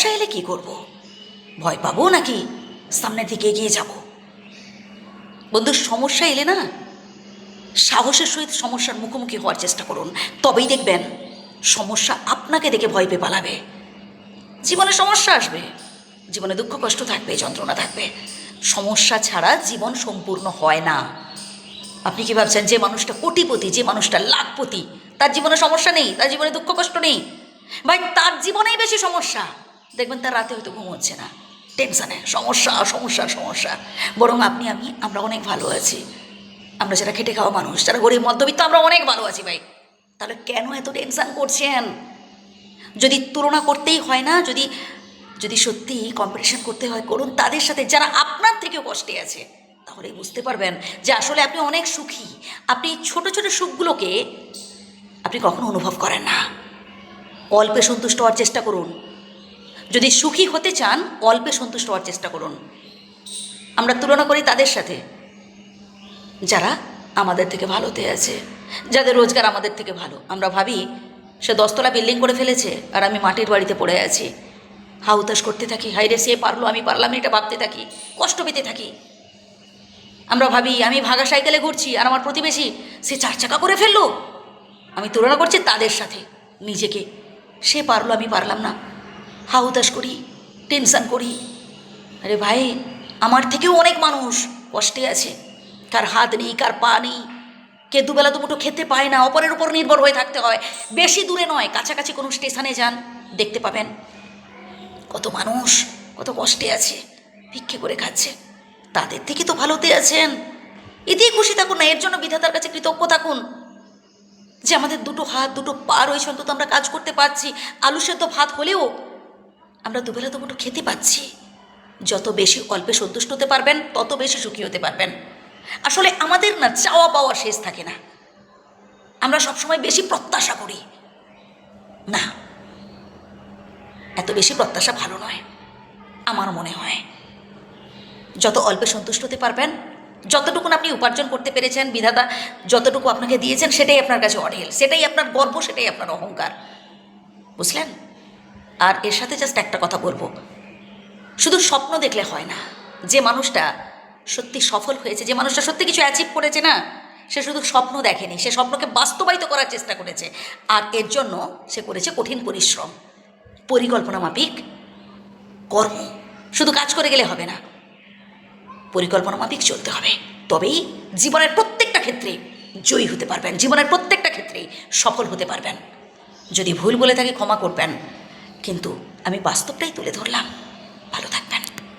সমস্যা এলে কি করব? ভয় পাবো নাকি? সামনের দিকে এগিয়ে যাব। বন্ধু, সমস্যা এলে না? সাহসের সহিত সমস্যার মুখোমুখি হওয়ার চেষ্টা করুন। তবেই দেখবেন সমস্যা আপনাকে দেখে ভয় পেয়ে পালাবে। জীবনে সমস্যা আসবে। জীবনে দুঃখ কষ্ট থাকবে, যন্ত্রণা থাকবে। সমস্যা ছাড়া জীবন সম্পূর্ণ হয় না। আপনি কি ভাবছেন, যে মানুষটা কোটিপতি, যে মানুষটা লাখপতি, তার জীবনে সমস্যা নেই, তার জীবনে দুঃখ কষ্ট নেই? ভাই, তার জীবনেই বেশি সমস্যা। দেখবেন তার রাতে হয়তো ঘুম হচ্ছে না। টেনশানে সমস্যা সমস্যা সমস্যা। বরং আপনি, আমি, আমরা অনেক ভালো আছি। আমরা যারা খেটে খাওয়া মানুষ, যারা গরিব, মধ্যবিত্ত, আমরা অনেক ভালো আছি ভাই। তাহলে কেন এত টেনশান করছেন? যদি তুলনা করতেই হয় না, যদি যদি সত্যি কম্পিটিশন করতে হয়, করুন তাদের সাথে যারা আপনার থেকেও কষ্টে আছে তাহলে বুঝতে পারবেন যে আসলে আপনি অনেক সুখী। আপনি ছোট ছোট সুখগুলোকে আপনি কখনো অনুভব করেন না। অল্পে সন্তুষ্ট হওয়ার চেষ্টা করুন। যদি সুখী হতে চান, অল্পে সন্তুষ্ট হওয়ার চেষ্টা করুন। আমরা তুলনা করি তাদের সাথে। যারা আমাদের থেকে ভালোতে আছে, যাদের রোজগার আমাদের থেকে ভালো। আমরা ভাবি, সে দশতলা বিল্ডিং করে ফেলেছে, আর আমি মাটির বাড়িতে পড়ে আছি। হাউতাস করতে থাকি হাইরে সে পারল, আমি পারলাম এটা ভাবতে থাকি, কষ্ট পেতে থাকি। আমরা ভাবি, আমি ভাগা সাইকেলে ঘুরছি, আর আমার প্রতিবেশী, সে চার চাকা করে ফেলল। আমি তুলনা করছি তাদের সাথে, নিজেকে। সে পারল, আমি পারলাম না। হাউতাস করি, টেনশন করি। আরে ভাই, আমার থেকেও অনেক মানুষ কষ্টে আছে। কার হাত নেই, কার পা নেই। কে দুবেলা দুমুটো খেতে পায় না, অপরের উপর নির্ভর হয়ে থাকতে হয়। বেশি দূরে নয়, কাছাকাছি কোনো স্টেশনে যান, দেখতে পাবেন। কত মানুষ, কত কষ্টে আছে, ভিক্ষে করে খাচ্ছে। তাদের থেকে তো ভালোতে আছেন। এতেই খুশি থাকুন না, এর জন্য বিধাতার কাছে কৃতজ্ঞ থাকুন। যে আমাদের দুটো হাত, দুটো পা রয়েছে, অন্তত আমরা কাজ করতে পারছি। আলু সেদ্ধ ভাত হলেও আমরা দুবেলা দুমুটো খেতে পাচ্ছি। যত বেশি অল্পে সন্তুষ্ট হতে পারবেন, তত বেশি সুখী হতে পারবেন। আসলে আমাদের না চাওয়া পাওয়া শেষ থাকে না। আমরা সবসময় বেশি প্রত্যাশা করি। না, এত বেশি প্রত্যাশা ভালো নয়, আমার মনে হয়। যত অল্পে সন্তুষ্ট হতে পারবেন যতটুকু আপনি উপার্জন করতে পেরেছেন, বিধাতা, যতটুকু আপনাকে দিয়েছেন, সেটাই আপনার কাছে অঢেল। সেটাই আপনার গর্ব, সেটাই আপনার অহংকার। বুঝলেন? আর এর সাথে জাস্ট একটা কথা বলব। শুধু স্বপ্ন দেখলে হয় না, যে মানুষটা সত্যি সফল হয়েছে, যে মানুষটা সত্যি কিছু অ্যাচিভ করেছে না, সে শুধু স্বপ্ন দেখেনি, সে স্বপ্নকে বাস্তবায়িত করার চেষ্টা করেছে। আর এর জন্য সে করেছে কঠিন পরিশ্রম, পরিকল্পনা মাফিক কর্ম। শুধু কাজ করে গেলে হবে না, পরিকল্পনা মাফিক চলতে হবে। তবেই জীবনের প্রত্যেকটা ক্ষেত্রে জয়ী হতে পারবেন, জীবনের প্রত্যেকটা ক্ষেত্রেই সফল হতে পারবেন। যদি ভুল বলে থাকি ক্ষমা করবেন। কিন্তু আমি বাস্তবটাই তুলে ধরলাম।